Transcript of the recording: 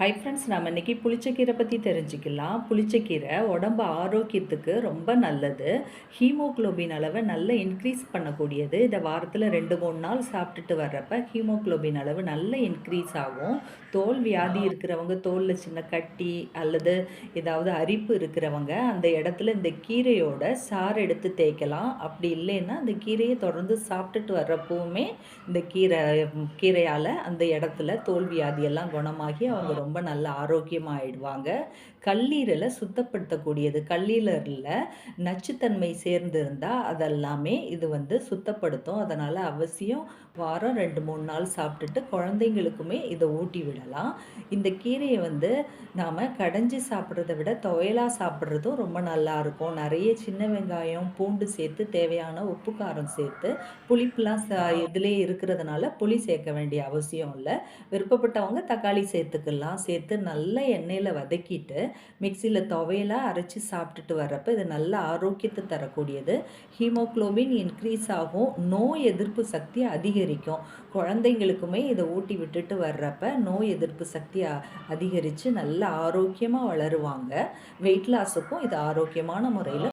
Hi friends நம்ம இன்றைக்கி புளிச்சக்கீரை பற்றி தெரிஞ்சுக்கலாம். புளிச்சக்கீரை உடம்பு ஆரோக்கியத்துக்கு ரொம்ப நல்லது. ஹீமோக்ளோபின் அளவை நல்லா இன்க்ரீஸ் பண்ணக்கூடியது. இதை வாரத்தில் ரெண்டு மூணு நாள் சாப்பிட்டுட்டு வர்றப்ப ஹீமோக்ளோபின் அளவு நல்ல இன்க்ரீஸ் ஆகும். தோல் வியாதி இருக்கிறவங்க தோலில் சின்ன கட்டி அல்லது ஏதாவது அரிப்பு இருக்கிறவங்க அந்த இடத்துல இந்த கீரையோட சாறு எடுத்து தேய்க்கலாம். அப்படி இல்லைன்னா அந்த கீரையை தொடர்ந்து சாப்பிட்டுட்டு வர்றப்பவுமே இந்த கீரை கீரையால் அந்த இடத்துல தோல் வியாதியெல்லாம் குணமாகி அவங்க ரொம்ப ரொம்ப நல்ல ஆரோக்கியமாகிடுவாங்க கல்லீரலை சுத்தப்படுத்தக்கூடியது கல்லீரலில் நச்சுத்தன்மை சேர்ந்திருந்தால் அதெல்லாமே இது வந்து சுத்தப்படுத்தும். அதனால் அவசியம் வாரம் ரெண்டு மூணு நாள் சாப்பிட்டுட்டு குழந்தைங்களுக்குமே இதை ஊட்டி விடலாம். இந்த கீரையை வந்து நாம் கடைஞ்சி சாப்பிட்றத விட துவையலாக சாப்பிட்றதும் ரொம்ப நல்லாயிருக்கும் நிறைய சின்ன வெங்காயம் பூண்டு சேர்த்து தேவையான உப்பு காரம் சேர்த்து புளிப்புலாம் ச இதிலே இருக்கிறதுனால புளி சேர்க்க வேண்டிய அவசியம் இல்லை. விருப்பப்பட்டவங்க தக்காளி சேர்த்துக்கலாம். சேர்த்து நல்லா எண்ணெயில் வதக்கிட்டு மிக்சியில் துவையெல்லாம் அரைச்சி சாப்பிட்டுட்டு வர்றப்ப இது நல்ல ஆரோக்கியத்தை தரக்கூடியது. ஹீமோக்ளோபின் இன்க்ரீஸ் ஆகும். நோய் எதிர்ப்பு சக்தி அதிகரிக்கும். குழந்தைங்களுக்குமே இதை ஊட்டி விட்டுட்டு வர்றப்ப நோய் எதிர்ப்பு சக்தி அதிகரித்து நல்ல ஆரோக்கியமாக வளருவாங்க. வெயிட் லாஸுக்கும் இது ஆரோக்கியமான முறையில்